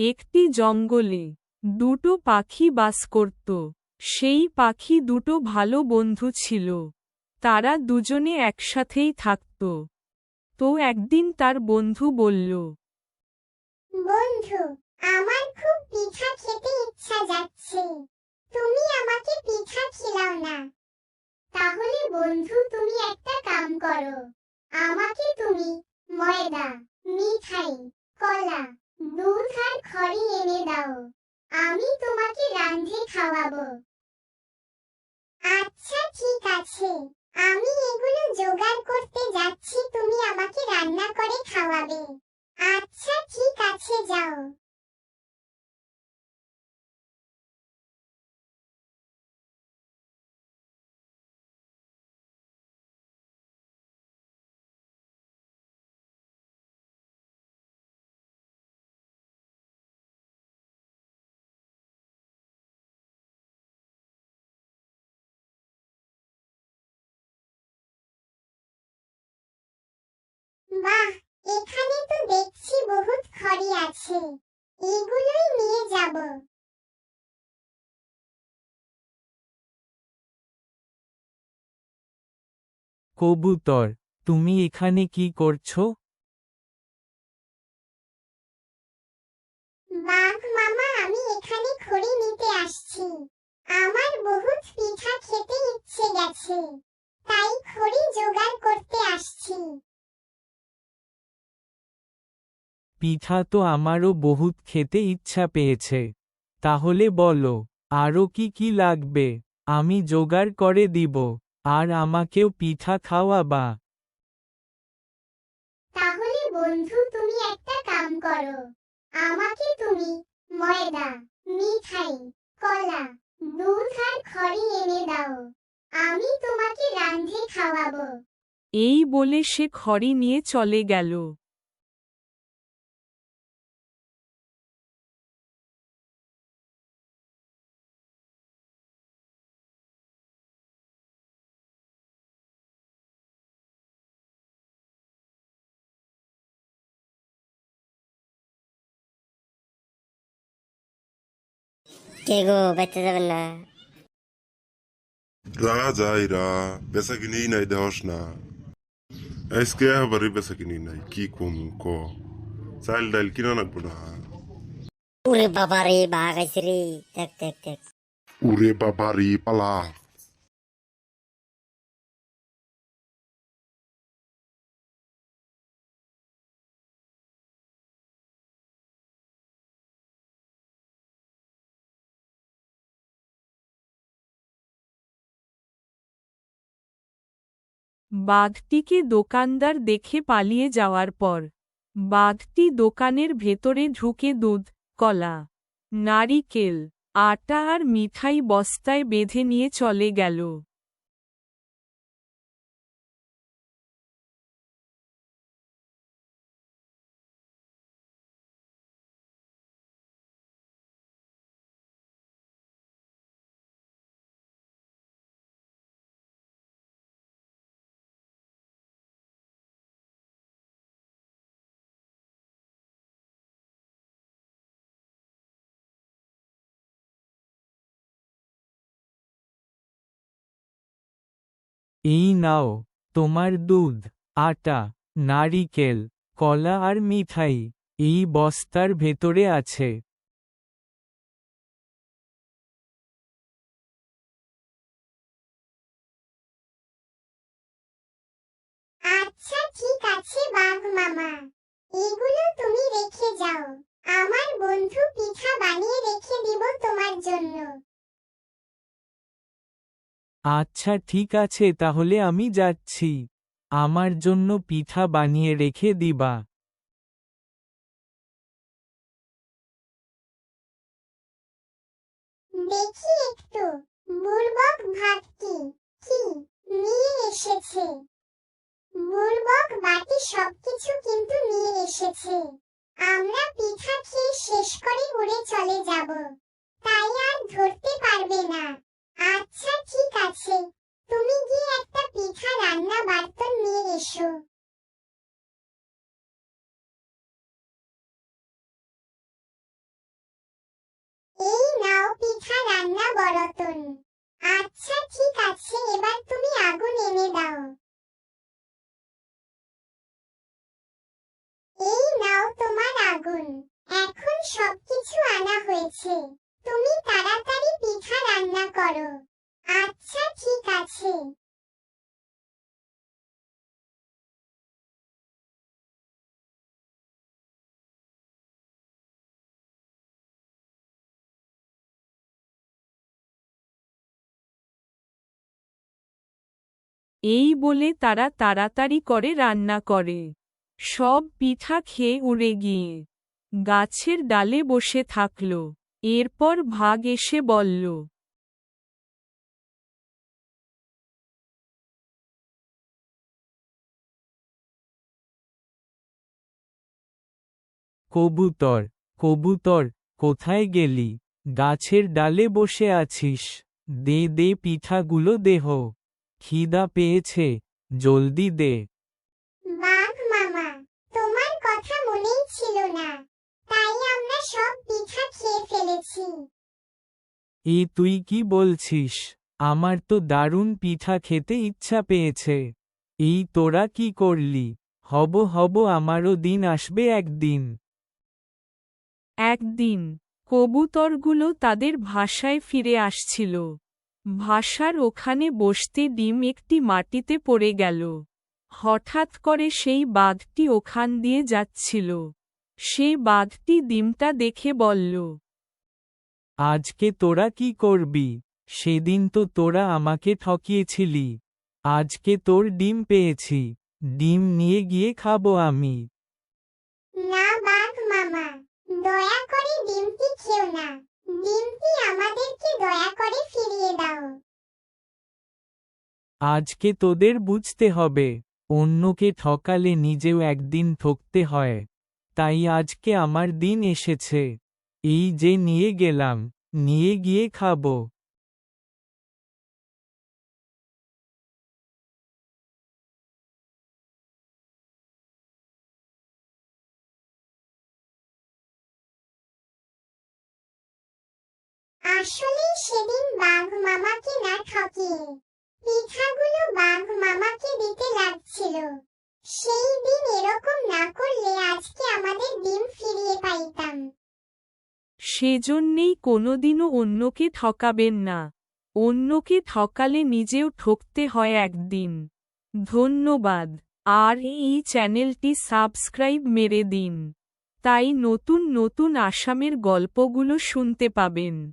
একটি জঙ্গলে দুটো পাখি বাস করত। সেই পাখি দুটো ভালো বন্ধু ছিল। তারা দুজনে একসাথেই থাকত। তো একদিন তার বন্ধু বলল, বন্ধু আমার খুব পিঠা খেতে ইচ্ছা যাচ্ছে তুমি আমাকে পিঠা খিলাও না তাহলে বন্ধু তুমি একটা কাম করো আমাকে তুমি ময়দা মিঠাই কলা দুধ আর খড়ি এনে দাও আমি তোমাকে রান্ধে খাওয়াবো। আচ্ছা ঠিক আছে। আমি এগুলো জোগাড় করতে যাচ্ছি, তুমি আমাকে রান্না করে খাওয়াবে। আচ্ছা ঠিক আছে, যাও। বাহ এখানে তো দেখছি বহুত খড়ি আছে। এগুলোই নিয়ে যাব। কবুতর তুমি এখানে কি করছ? বাঘ মামা আমি এখানে খড়ি নিতে আসছি। আমার বহুত পিঠা খেতে ইচ্ছে গেছে। তাই খড়ি জোগাড় করতে আসছি। পিঠা তো আমারও বহুত খেতে ইচ্ছা পেয়েছে। তাহলে বলো আরও কি কি লাগবে? আমি জোগাড় করে দিব আর আমাকেও পিঠা খাওয়াবা। তাহলে বন্ধু তুমি একটা কাম করো। আমাকে তুমি ময়দা মিঠাই কলা দুধ আর খড়ি এনে দাও। আমি তোমাকে রাঁধে খাওয়াবো। এই বলে সে খড়ি নিয়ে চলে গেল। কে গো বেঁচে যাবেন না? রা যাই রা বেচা কিনি নাই দেহস না। আজকে আবারই বেচা কিনি নাই কি কম ক? চাইল ডাইল কিনা লাগবো না। ওরে বাবা রে বাঘ আইছে রে। দেখ দেখ দেখ। বাবা বাবারি পালা। বাঘটিকে দোকানদার দেখে পালিয়ে যাওয়ার পর, বাঘটি দোকানের ভেতরে ঢুকে দুধ, কলা, নারিকেল, আটা আর মিঠাই বস্তায় বেঁধে নিয়ে চলে গেল। এই নাও, তোমার দুধ, আটা, নারিকেল, কলা আর মিঠাই, এই বস্তার ভেতরে আছে। আচ্ছা তুমি রেখে যাও। আমার বন্ধু পিঠা বানিয়ে রেখে দিব তোমার জন্য। আচ্ছা ঠিক আছে, তাহলে আমি যাচ্ছি। আমার জন্য পিঠা বানিয়ে রেখে দিবা। দেখি একটু। বুর্বক ভাবটি কি? নিয়ে বাটি সবকিছু কিন্তু নিয়ে এসেছে। আমরা পিঠা খেয়ে শেষ করে উড়ে চলে যাব। তাই আর ধরতে পারবে না। আছে তুমি গিয়ে একটা পিঠা রান্না বার্তন নিয়ে এসো। এই নাও পিঠা রান্না বরতন। আচ্ছা ঠিক আছে, এবার তুমি আগুন এনে দাও। এই নাও তোমার আগুন। এখন সবকিছু আনা হয়েছে। তুমি তাড়াতাড়ি পিঠা রান্না করো। এই বলে তারা তাড়াতাড়ি করে রান্না করে। সব পিঠা খেয়ে উড়ে গিয়ে গাছের ডালে বসে থাকল। এরপর ভাগ এসে বলল কবুতর কবুতর কোথায় গেলি? গাছের ডালে বসে আছিস। দে দে পিঠাগুলো দেহ। খিদা পেয়েছে জলদি দে। বাঘ মামা তোমার কথা মনেই ছিল না। তাই আমরা সব পিঠা খেয়ে ফেলেছি। এ তুই কি বলছিস? আমার তো দারুণ পিঠা খেতে ইচ্ছা পেয়েছে। এই তোরা কি করলি? হব হব আমারও দিন আসবে একদিন। একদিন কবুতরগুলো তাদের ভাষায় ফিরে আসছিল। ভাষার ওখানে বসতে ডিম একটি মাটিতে পড়ে গেল। হঠাৎ করে সেই বাঘটি ওখান দিয়ে যাচ্ছিল। সেই বাঘটি ডিমটা দেখে বলল আজকে তোরা কি করবি? সেদিন তো তোরা আমাকে ঠকিয়েছিলি। আজকে তোর ডিম পেয়েছি। ডিম নিয়ে গিয়ে খাব আমি। না বাঘ মামা দয়া করে ডিমটি খেও না। ডিমটি আমাদেরকে দয়া করে ফিরিয়ে দাও। আজকে তোদের বুঝতে হবে, অন্যকে ঠকালে নিজেও একদিন ঠকতে হয়। তাই আজকে আমার দিন এসেছে। এই যে নিয়ে গেলাম, নিয়ে গিয়ে খাব। আসলে সেদিন বাঘ মামাকে না পিঠাগুলো বাঘ মামাকে দিতে লাগছিল। সেই দিন এরকম না করলে আজকে আমাদের ডিম ফিরিয়ে পাইতাম। সেজন্যেই কোনোদিনও অন্যকে ঠকাবেন না। অন্যকে ঠকালে নিজেও ঠকতে হয় একদিন। ধন্যবাদ। আর এই চ্যানেলটি সাবস্ক্রাইব মেরে দিন। তাই নতুন নতুন আসামের গল্পগুলো শুনতে পাবেন।